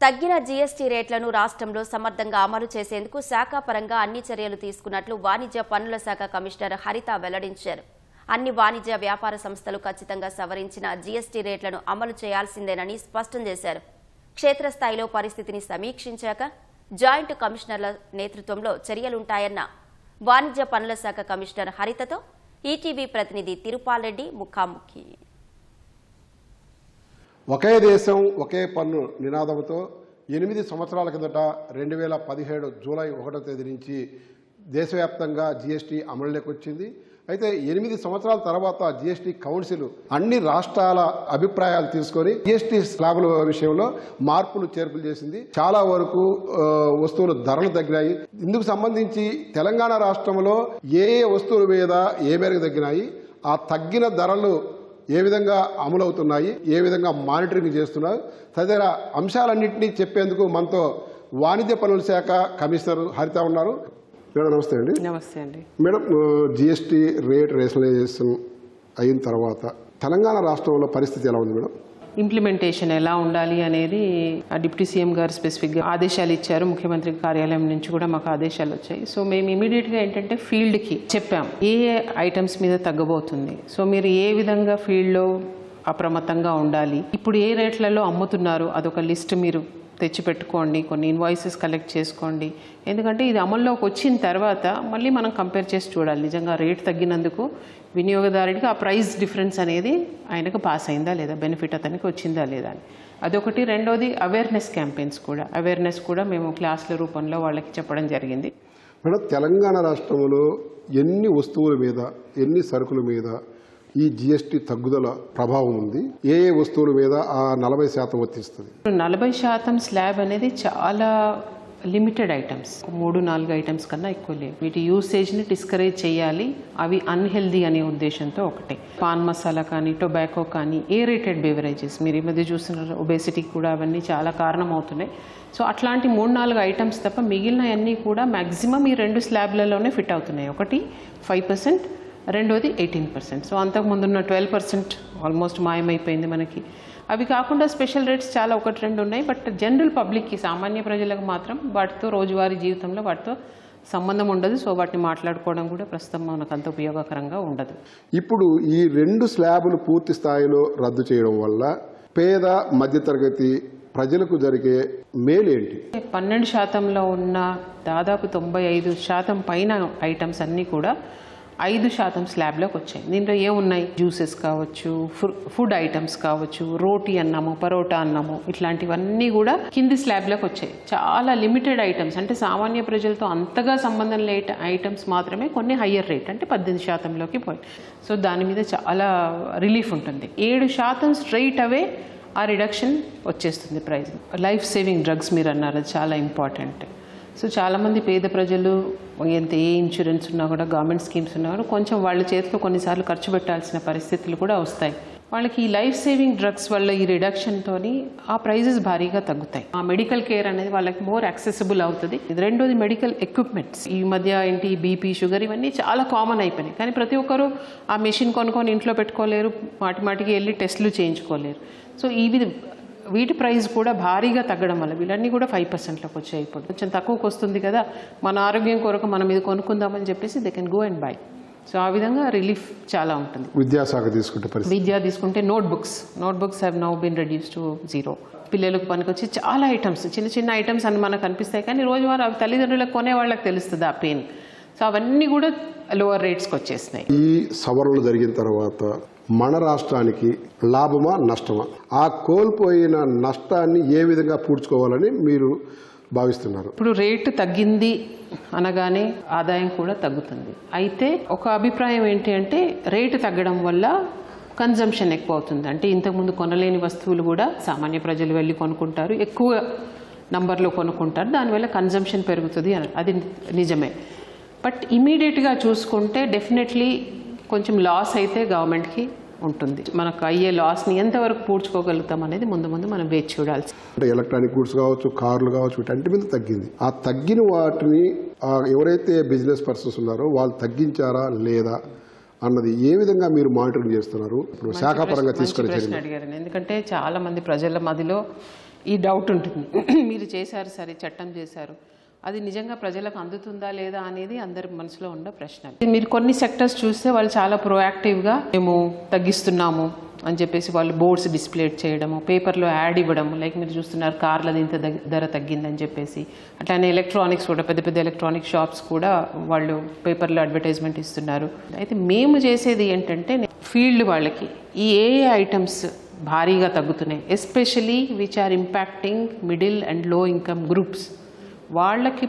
తగ్గిన జీఎస్టీ రేట్లను రాష్ట్రంలో సమర్థంగా అమలు చేసేందుకు శాఖాపరంగా అన్ని చర్యలు తీసుకున్నట్లు వాణిజ్య పన్నుల శాఖ కమిషనర్ హరిత వెల్లడించారు. అన్ని వాణిజ్య వ్యాపార సంస్థలు ఖచ్చితంగా సవరించిన జీఎస్టీ రేట్లను అమలు చేయాల్సిందేనని స్పష్టం చేశారు. క్షేత్రస్థాయిలో పరిస్థితిని సమీక్షించాక జాయింట్ కమిషనర్ల నేతృత్వంలో చర్యలుంటాయన్న వాణిజ్య పనుల శాఖ కమిషనర్ హరితతో ఈటీవీ ప్రతినిధి తిరుపాల్రెడ్డి ముఖాముఖి. ఒకే దేశం ఒకే పన్ను నినాదంతో ఎనిమిది సంవత్సరాల కిందట రెండు వేల పదిహేడు జూలై ఒకటో తేదీ నుంచి దేశవ్యాప్తంగా జీఎస్టీ అమలులోకి వచ్చింది. అయితే ఎనిమిది సంవత్సరాల తర్వాత జీఎస్టీ కౌన్సిల్ అన్ని రాష్ట్రాల అభిప్రాయాలు తీసుకొని జీఎస్టీ స్లాబుల విషయంలో మార్పులు చేర్పులు చేసింది. చాలా వరకు వస్తువులు ధరలు తగ్గినాయి. ఇందుకు సంబంధించి తెలంగాణ రాష్ట్రంలో ఏ ఏ వస్తువుల మీద ఏ మేరకు తగ్గినాయి ఆ తగ్గిన ధరలు ఏ విధంగా అమలవుతున్నాయి ఏ విధంగా మానిటరింగ్ చేస్తున్నారు తదితర అంశాలన్నింటినీ చెప్పేందుకు మనతో వాణిజ్య పనుల శాఖ కమిషనర్ హరిత ఉన్నారు. మేడం నమస్తే అండి. నమస్తే అండి. మేడం జిఎస్టీ రేట్ రేషనలైజేషన్ అయిన తర్వాత తెలంగాణ రాష్ట్రంలో పరిస్థితి ఎలా ఉంది మేడం? ఇంప్లిమెంటేషన్ ఎలా ఉండాలి అనేది ఆ డిప్యూటీ సీఎం గారు స్పెసిఫిక్గా ఆదేశాలు ఇచ్చారు. ముఖ్యమంత్రి కార్యాలయం నుంచి కూడా మాకు ఆదేశాలు వచ్చాయి. సో మేము ఇమీడియట్గా ఏంటంటే ఫీల్డ్కి చెప్పాం. ఏ ఏ ఐటమ్స్ మీద తగ్గబోతుంది? సో మీరు ఏ విధంగా ఫీల్డ్లో అప్రమత్తంగా ఉండాలి? ఇప్పుడు ఏ రేట్లలో అమ్ముతున్నారు? అదొక లిస్ట్ మీరు తెచ్చిపెట్టుకోండి కొన్ని ఇన్వాయిసెస్ కలెక్ట్ చేసుకోండి. ఎందుకంటే ఇది అమల్లోకి వచ్చిన తర్వాత మళ్ళీ మనం కంపేర్ చేసి చూడాలి. నిజంగా రేట్ తగ్గినందుకు వినియోగదారుడికి ఆ ప్రైస్ డిఫరెన్స్ అనేది ఆయనకు పాస్ అయిందా లేదా బెనిఫిట్ అతనికి వచ్చిందా లేదా అని. అదొకటి. రెండోది అవేర్నెస్ క్యాంపెయిన్స్ కూడా. అవేర్నెస్ కూడా మేము క్లాసుల రూపంలో వాళ్ళకి చెప్పడం జరిగింది. మేడం తెలంగాణ రాష్ట్రంలో ఎన్ని వస్తువుల మీద ఎన్ని సరుకుల మీద ఈ జిఎస్టీ తగ్గుదల ప్రభావం ఉంది. ఏ ఏ వస్తువుల మీద ఆ నలభై శాతం వర్తిస్తుంది? నలభై శాతం స్లాబ్ అనేది చాలా లిమిటెడ్ ఐటమ్స్ మూడు నాలుగు ఐటమ్స్ కన్నా ఎక్కువ లేవు. వీటి యూసేజ్ని డిస్కరేజ్ చేయాలి. అవి అన్హెల్దీ అనే ఉద్దేశంతో ఒకటే. పాన్ మసాలా కానీ టొబాకో కానీ ఏరేటెడ్ బెవరేజెస్ మీరు ఈ మధ్య చూస్తున్నారు ఒబేసిటీకి కూడా అవన్నీ చాలా కారణం అవుతున్నాయి సో అట్లాంటి మూడు నాలుగు ఐటమ్స్ తప్ప మిగిలినవన్నీ కూడా మ్యాక్సిమం ఈ రెండు స్లాబ్లలోనే ఫిట్ అవుతున్నాయి. ఒకటి ఫైవ్ పర్సెంట్ రెండోది ఎయిటీన్ పర్సెంట్ సో అంతకుముందు ఉన్న ట్వెల్వ్ పర్సెంట్ ఆల్మోస్ట్ మాయమైపోయింది మనకి. అవి కాకుండా స్పెషల్ రేట్స్ చాలా ఒకటి రెండు ఉన్నాయి. బట్ జనరల్ పబ్లిక్కి సామాన్య ప్రజలకు మాత్రం వాటితో రోజువారీ జీవితంలో వాటితో సంబంధం ఉండదు. సో వాటిని మాట్లాడుకోవడం కూడా ప్రస్తుతం మనకు అంత ఉపయోగకరంగా ఉండదు. ఇప్పుడు ఈ రెండు స్లాబులు పూర్తి స్థాయిలో రద్దు చేయడం వల్ల పేద మధ్యతరగతి ప్రజలకు జరిగే మేలేంటి? పన్నెండు శాతంలో ఉన్న దాదాపు తొంభై ఐదు శాతం పైన ఐటమ్స్ అన్నీ కూడా ఐదు శాతం స్లాబ్లోకి వచ్చాయి. దీంట్లో ఏమున్నాయి? జ్యూసెస్ కావచ్చు ఫుడ్ ఐటమ్స్ కావచ్చు రోటీ అన్నము పరోటా అన్నము ఇట్లాంటివన్నీ కూడా కింది స్లాబ్లోకి వచ్చాయి. చాలా లిమిటెడ్ ఐటమ్స్ అంటే సామాన్య ప్రజలతో అంతగా సంబంధం లేని ఐటమ్స్ మాత్రమే కొన్ని హయ్యర్ రేట్ అంటే పద్దెనిమిది శాతంలోకి పోయి. సో దాని మీద చాలా రిలీఫ్ ఉంటుంది. ఏడు శాతం స్ట్రైట్ అవే ఆ రిడక్షన్ వచ్చేస్తుంది ప్రైస్ లైఫ్ సేవింగ్ డ్రగ్స్ మీరు అన్నారు. అది చాలా ఇంపార్టెంట్ సో చాలామంది పేద ప్రజలు ఎంత ఏ ఇన్సూరెన్స్ ఉన్నా కూడా గవర్నమెంట్ స్కీమ్స్ ఉన్నా కూడా కొంచెం వాళ్ళ చేతిలో కొన్నిసార్లు ఖర్చు పెట్టాల్సిన పరిస్థితులు కూడా వస్తాయి. వాళ్ళకి ఈ లైఫ్ సేవింగ్ డ్రగ్స్ వల్ల ఈ రిడక్షన్తోని ఆ ప్రైజెస్ భారీగా తగ్గుతాయి. ఆ మెడికల్ కేర్ అనేది వాళ్ళకి మోర్ యాక్సెసిబుల్ అవుతుంది. ఇది రెండోది మెడికల్ ఎక్విప్మెంట్స్ ఈ మధ్య ఏంటి బీపీ షుగర్ ఇవన్నీ చాలా కామన్ అయిపోయినాయి. కానీ ప్రతి ఒక్కరు ఆ మెషిన్ కొనుక్కొని ఇంట్లో పెట్టుకోలేరు మాటి మాటికి వెళ్ళి టెస్టులు చేయించుకోలేరు. సో ఇవి వీటి ప్రైస్ కూడా భారీగా తగ్గడం వల్ల వీళ్ళన్నీ కూడా ఫైవ్ పర్సెంట్లోకి వచ్చాయి ఇప్పుడు. కొంచెం తక్కువకి వస్తుంది కదా మన ఆరోగ్యం కొరకు మనం ఇది కొనుక్కుందామని చెప్పేసి they can go and buy so ఆ విధంగా రిలీఫ్ చాలా ఉంటుంది. విద్యాశాఖ తీసుకుంటే విద్య తీసుకుంటే notebooks notebooks have now been reduce to zero పిల్లలకు పనికొచ్చి చాలా ఐటమ్స్ చిన్న చిన్న ఐటమ్స్ అని మనకు కనిపిస్తాయి కానీ రోజువారీ అవి తల్లిదండ్రులకు కొనే వాళ్ళకి తెలుస్తుంది ఆ పెయిన్ సో అవన్నీ కూడా లోవర్ రేట్స్కి వచ్చేసినాయి. ఈ సవరణలు జరిగిన తర్వాత మన రాష్ట్రానికి లాభమా నష్టమా? ఆ కోల్పోయిన నష్టాన్ని ఏ విధంగా పూడ్చుకోవాలని మీరు భావిస్తున్నారు? ఇప్పుడు రేటు తగ్గింది అనగానే ఆదాయం కూడా తగ్గుతుంది. అయితే ఒక అభిప్రాయం ఏంటి అంటే రేటు తగ్గడం వల్ల కన్జంప్షన్ ఎక్కువ అవుతుంది అంటే ఇంతకుముందు కొనలేని వస్తువులు కూడా సామాన్య ప్రజలు వెళ్ళి కొనుక్కుంటారు. ఎక్కువ నంబర్లో కొనుక్కుంటారు. దానివల్ల కన్జంప్షన్ పెరుగుతుంది అని. అది నిజమే. బట్ ఇమీడియట్గా చూసుకుంటే డెఫినెట్లీ కొంచెం లాస్ అయితే గవర్నమెంట్కి ఉంటుంది. మనకు అయ్యే లాస్ని ఎంతవరకు పూడ్చుకోగలుగుతాం అనేది ముందు ముందు మనం వేచి చూడాల్సి అంటే ఎలక్ట్రానిక్ గూడ్స్ కావచ్చు కార్లు కావచ్చు వీటంటి మీద తగ్గింది. ఆ తగ్గిన వాటిని ఎవరైతే బిజినెస్ పర్సన్స్ ఉన్నారో వాళ్ళు తగ్గించారా లేదా అన్నది ఏ విధంగా మీరు మానిటరింగ్ చేస్తున్నారు? ఇప్పుడు శాఖాపరంగా తీసుకునే చర్యలు అడిగారండి ఎందుకంటే చాలా మంది ప్రజల మదిలో ఈ డౌట్ ఉంటుంది. మీరు చేశారు సరే చట్టం చేశారు. అది నిజంగా ప్రజలకు అందుతుందా లేదా అనేది అందరి మనసులో ఉన్న ప్రశ్న మీరు కొన్ని సెక్టర్స్ చూస్తే వాళ్ళు చాలా ప్రొయాక్టివ్గా మేము తగ్గిస్తున్నాము అని చెప్పేసి వాళ్ళు బోర్డ్స్ డిస్ప్లే చేయడము పేపర్లో యాడ్ ఇవ్వడము లైక్ మీరు చూస్తున్నారు కార్లది ఇంత ధర తగ్గిందని చెప్పేసి. అట్లానే ఎలక్ట్రానిక్స్ కూడా పెద్ద పెద్ద ఎలక్ట్రానిక్ షాప్స్ కూడా వాళ్ళు పేపర్లో అడ్వర్టైజ్మెంట్ ఇస్తున్నారు. అయితే మేము చేసేది ఏంటంటే ఫీల్డ్ వాళ్ళకి ఈ ఏ ఐటమ్స్ భారీగా తగ్గుతున్నాయి. Especially which are impacting middle అండ్లో income groups వాళ్ళకి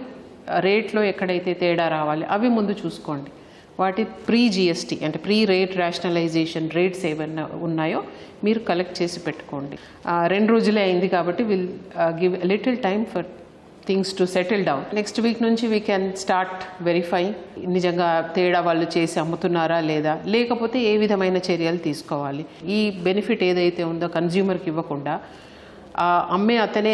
రేట్లో ఎక్కడైతే తేడా రావాలి అవి ముందు చూసుకోండి. వాటి ప్రీ జిఎస్టీ అంటే ప్రీ రేట్ రేషనలైజేషన్ రేట్స్ ఏమైనా ఉన్నాయో మీరు కలెక్ట్ చేసి పెట్టుకోండి. రెండు రోజులే అయింది కాబట్టి will give little time for things to settle down next week నుంచి వీ కెన్ స్టార్ట్ వెరిఫై నిజంగా తేడా వాళ్ళు చేసి అమ్ముతున్నారా లేదా? లేకపోతే ఏ విధమైన చర్యలు తీసుకోవాలి? ఈ బెనిఫిట్ ఏదైతే ఉందో కన్జ్యూమర్కి ఇవ్వకుండా అమ్మే అతనే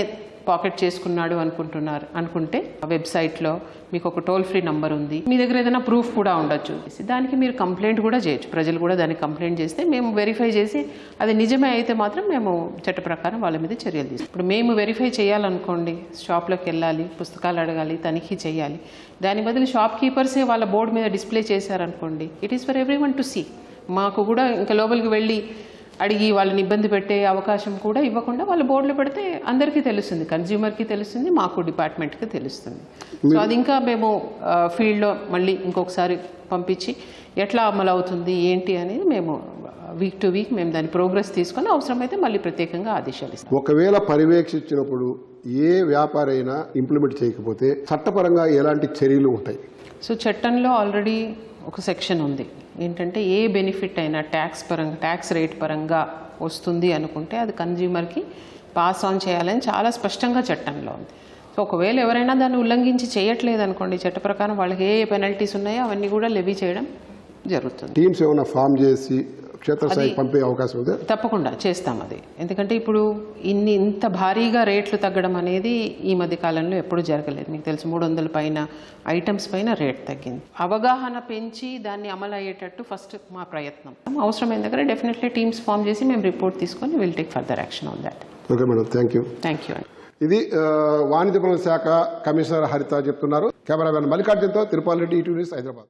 పాకెట్ చేసుకున్నాడు అనుకుంటున్నారు. అనుకుంటే ఆ వెబ్సైట్లో మీకు ఒక టోల్ ఫ్రీ నంబర్ ఉంది. మీ దగ్గర ఏదైనా ప్రూఫ్ కూడా ఉండొచ్చు. దానికి మీరు కంప్లైంట్ కూడా చేయొచ్చు. ప్రజలు కూడా దానికి కంప్లైంట్ చేస్తే మేము వెరిఫై చేసి అది నిజమే అయితే మాత్రం మేము చట్ట ప్రకారం వాళ్ళ మీద చర్యలు తీసుకుంటాం ఇప్పుడు మేము వెరిఫై చేయాలనుకోండి షాప్లోకి వెళ్ళాలి పుస్తకాలు అడగాలి తనిఖీ చేయాలి. దాని బదులు షాప్ కీపర్సే వాళ్ళ బోర్డు మీద డిస్ప్లే చేశారనుకోండి it is for everyone to see. మాకు కూడా ఇంకా లోపలికి వెళ్ళి అడిగి వాళ్ళని ఇబ్బంది పెట్టే అవకాశం కూడా ఇవ్వకుండా వాళ్ళ బోర్డులో పెడితే అందరికీ తెలుస్తుంది కన్జ్యూమర్కి తెలుస్తుంది మాకు డిపార్ట్మెంట్కి తెలుస్తుంది. సో అది ఇంకా మేము ఫీల్డ్లో మళ్ళీ ఇంకొకసారి పంపించి ఎట్లా అమలు అవుతుంది ఏంటి అనేది మేము వీక్ టు వీక్ మేము దాని ప్రోగ్రెస్ తీసుకొని అవసరమైతే మళ్ళీ ప్రత్యేకంగా ఆదేశాలు ఇస్తాం. ఒకవేళ పర్యవేక్షించినప్పుడు ఏ వ్యాపారి అయినా ఇంప్లిమెంట్ చేయకపోతే చట్టపరంగా ఎలాంటి చర్యలు ఉంటాయి? సో చట్టంలో ఆల్రెడీ ఒక సెక్షన్ ఉంది. ఏంటంటే ఏ బెనిఫిట్ అయినా ట్యాక్స్ పరంగా ట్యాక్స్ రేట్ పరంగా వస్తుంది అనుకుంటే అది కన్జ్యూమర్కి పాస్ ఆన్ చేయాలని చాలా స్పష్టంగా చట్టంలో ఉంది. సో ఒకవేళ ఎవరైనా దాన్ని ఉల్లంఘించి చేయట్లేదు అనుకోండి చట్ట ప్రకారం వాళ్ళకి ఏ పెనల్టీస్ ఉన్నాయో అవన్నీ కూడా లెవీ చేయడం జరుగుతుంది. టీమ్స్ ఏమైనా ఫామ్ చేసి క్షేత్రస్థాయికి పంపే అవకాశం ఉంది? తప్పకుండా చేస్తాం అది. ఎందుకంటే ఇప్పుడు ఇన్ని ఇంత భారీగా రేట్లు తగ్గడం అనేది ఈ మధ్య కాలంలో ఎప్పుడూ జరగలేదు. మీకు తెలుసు మూడు వందల పైన ఐటమ్స్ పైన రేట్ తగ్గింది. అవగాహన పెంచి దాన్ని అమలు అయ్యేటట్టు ఫస్ట్ మా ప్రయత్నం. అవసరమైన దగ్గర డెఫినెట్లీ టీమ్స్ ఫామ్ చేసి మేము రిపోర్ట్ తీసుకొని will take further action on that okay madam thank you thank you ఇది వాణిజ్య పనుల శాఖ కమిషనర్ హరిత చెప్తున్నారు. కెమెరామెన్ మల్లికార్జున్తో తిరుపాల్ రెడ్డి ఈటీవీ న్యూస్ హైదరాబాద్.